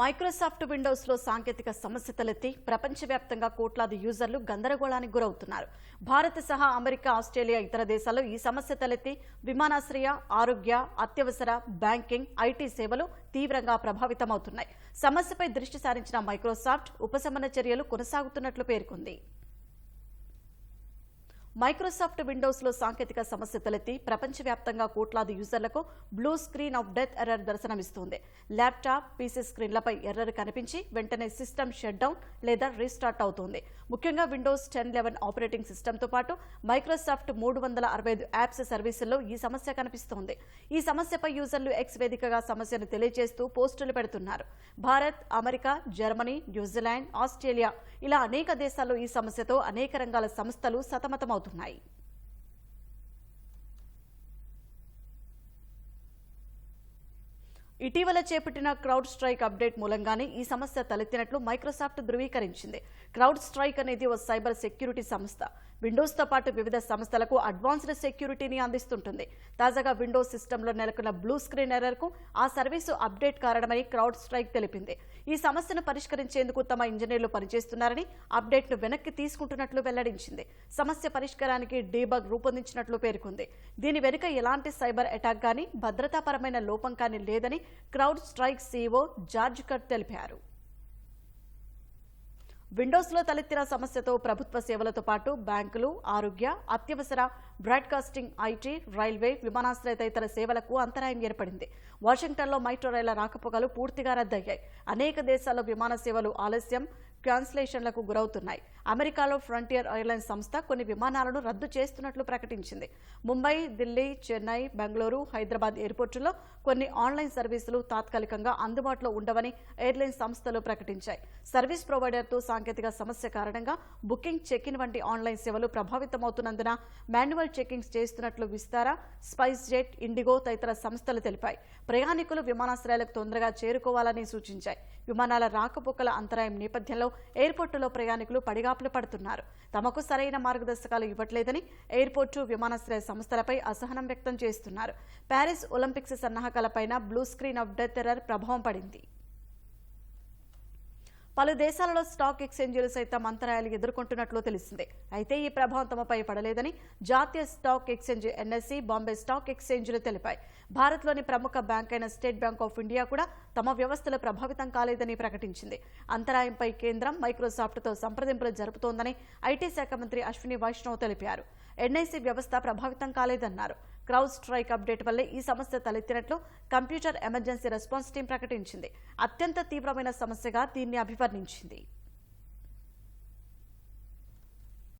Microsoft విండోస్లో సాంకేతిక సమస్య తలెత్తి ప్రపంచవ్యాప్తంగా కోట్లాది యూజర్లు గందరగోళానికి గురవుతున్నారు. భారత్ సహా అమెరికా ఆస్ట్రేలియా ఇతర దేశాల్లో ఈ సమస్య తలెత్తి విమానాశ్రయ ఆరోగ్య అత్యవసర బ్యాంకింగ్ ఐటీ సేవలు తీవ్రంగా ప్రభావితమవుతున్నాయి. సమస్యపై దృష్టి సారించిన మైక్రోసాఫ్ట్ ఉపశమన చర్యలు కొనసాగుతున్నట్లు పేర్కొంది. మైక్రోసాఫ్ట్ విండోస్లో సాంకేతిక సమస్య తలెత్తి ప్రపంచవ్యాప్తంగా కోట్లాది యూజర్లకు blue screen of death error దర్శనమిస్తుంది. ల్యాప్టాప్ పీసీ స్క్రీన్లపై ఎర్రర్ కనిపించి వెంటనే సిస్టమ్ షట్ డౌన్ లేదా రీస్టార్ట్ అవుతుంది. ముఖ్యంగా విండోస్ టెన్ లెవెన్ ఆపరేటింగ్ సిస్టమ్తో పాటు మైక్రోసాఫ్ట్ మూడు వందల అరవై ఐదు యాప్స్ సర్వీసుల్లో ఈ సమస్య కనిపిస్తోంది. ఈ సమస్యపై యూజర్లు ఎక్స్ వేదికగా సమస్యను తెలియజేస్తూ పోస్టులు పెడుతున్నారు. Bharat America Germany New Zealand Australia ఇలా అనేక దేశాల్లో ఈ సమస్యతో అనేక రంగాల సంస్థలు సతమతమవుతున్నాయి. ఇటీవల చేపట్టిన క్రౌడ్ స్ట్రైక్ అప్డేట్ మూలంగానే ఈ సమస్య తలెత్తినట్లు మైక్రోసాఫ్ట్ ధృవీకరించింది. క్రౌడ్ స్ట్రైక్ అనేది ఓ సైబర్ సెక్యూరిటీ సంస్థ. విండోస్తో పాటు వివిధ సంస్థలకు అడ్వాన్స్డ్ సెక్యూరిటీని అందిస్తుంటుంది. తాజాగా విండోస్ సిస్టంలో నెలకొన్న బ్లూ స్క్రీన్ ఎర్రర్కు ఆ సర్వీసు అప్డేట్ కారణమని క్రౌడ్ స్ట్రైక్ తెలిపింది. ఈ సమస్యను పరిష్కరించేందుకు తమ ఇంజనీర్లు పనిచేస్తున్నారని అప్డేట్ను వెనక్కి తీసుకుంటున్నట్లు వెల్లడించింది. సమస్య పరిష్కారానికి డీబగ్ రూపొందించినట్లు పేర్కొంది. దీని వెనుక ఎలాంటి సైబర్ అటాక్ కానీ భద్రతాపరమైన లోపం కానీ లేదని CrowdStrike CEO George Kurtz తెలిపారు. విండోస్లో తలెత్తిన సమస్యతో ప్రభుత్వ సేవలతో పాటు బ్యాంకులు ఆరోగ్య అత్యవసర బ్రాడ్కాస్టింగ్ ఐటీ రైల్వే విమానాశ్రయ తదితర సేవలకు అంతరాయం ఏర్పడింది. వాషింగ్టన్లో మైట్రో రైళ్ళ రాకపోకలు పూర్తిగా రద్దయ్యాయి. అనేక దేశాల్లో విమాన సేవలు ఆలస్యం క్యాన్సిలేషన్లకు గురవుతున్నాయి. అమెరికాలో ఫ్రంటియర్ ఎయిర్లైన్స్ సంస్థ కొన్ని విమానాలను రద్దు చేస్తున్నట్లు ప్రకటించింది. ముంబై ఢిల్లీ చెన్నై బెంగళూరు హైదరాబాద్ ఎయిర్పోర్టుల్లో కొన్ని ఆన్లైన్ సర్వీసులు తాత్కాలికంగా అందుబాటులో ఉండవని ఎయిర్లైన్స్ సంస్థలు ప్రకటించాయి. సర్వీస్ ప్రొవైడర్తో సాంకేతిక సమస్య కారణంగా బుకింగ్ చెక్ ఇన్ వంటి ఆన్లైన్ సేవలు ప్రభావితమవుతున్నందున మాన్యువల్ చెకింగ్స్ చేస్తున్నట్లు విస్తారా స్పైస్ జెట్ ఇండిగో తదితర సంస్థలు తెలిపాయి. ప్రయాణికులు విమానాశ్రయాలకు తొందరగా చేరుకోవాలని సూచించాయి. విమానాల రాకపోకల అంతరాయం నేపథ్యంలో ఎయిర్పోర్టులో ప్రయాణికులు పడిగాపులు పడుతున్నారు. తమకు సరైన మార్గదర్శకాలు ఇవ్వట్లేదని ఎయిర్పోర్టు విమానాశ్రయ సంస్థలపై అసహనం వ్యక్తం చేస్తున్నారు. Paris Olympics సన్నాహకాలపైన blue screen of death error ప్రభావం పడింది. పలు దేశాలలో స్టాక్ ఎక్స్చేంజీలు సైతం అంతరాయాలు ఎదుర్కొంటున్నట్లు తెలిసిందే అయితే ఈ ప్రభావం తమపై పడలేదని జాతీయ stock exchange NSE Bombay stock ఎక్స్చేంజీలు తెలిపాయి. భారత్లోని ప్రముఖ బ్యాంక్ అయిన స్టేట్ బ్యాంక్ ఆఫ్ ఇండియా కూడా తమ వ్యవస్థలు ప్రభావితం కాలేదని ప్రకటించింది. అంతరాయంపై కేంద్రం మైక్రోసాఫ్ట్తో సంప్రదింపులు జరుపుతోందని ఐటీ శాఖ మంత్రి అశ్విని వైష్ణవ్ తెలిపారు. ఎన్ఐసి వ్యవస్థ ప్రభావితం కాలేదన్నారు. క్రౌడ్ స్ట్రైక్ అప్డేట్ వల్లే ఈ సమస్య తలెత్తినట్లు కంప్యూటర్ ఎమర్జెన్సీ రెస్పాన్స్ టీం ప్రకటించింది. అత్యంత తీవ్రమైన సమస్యగా దీన్ని అభివర్ణించింది.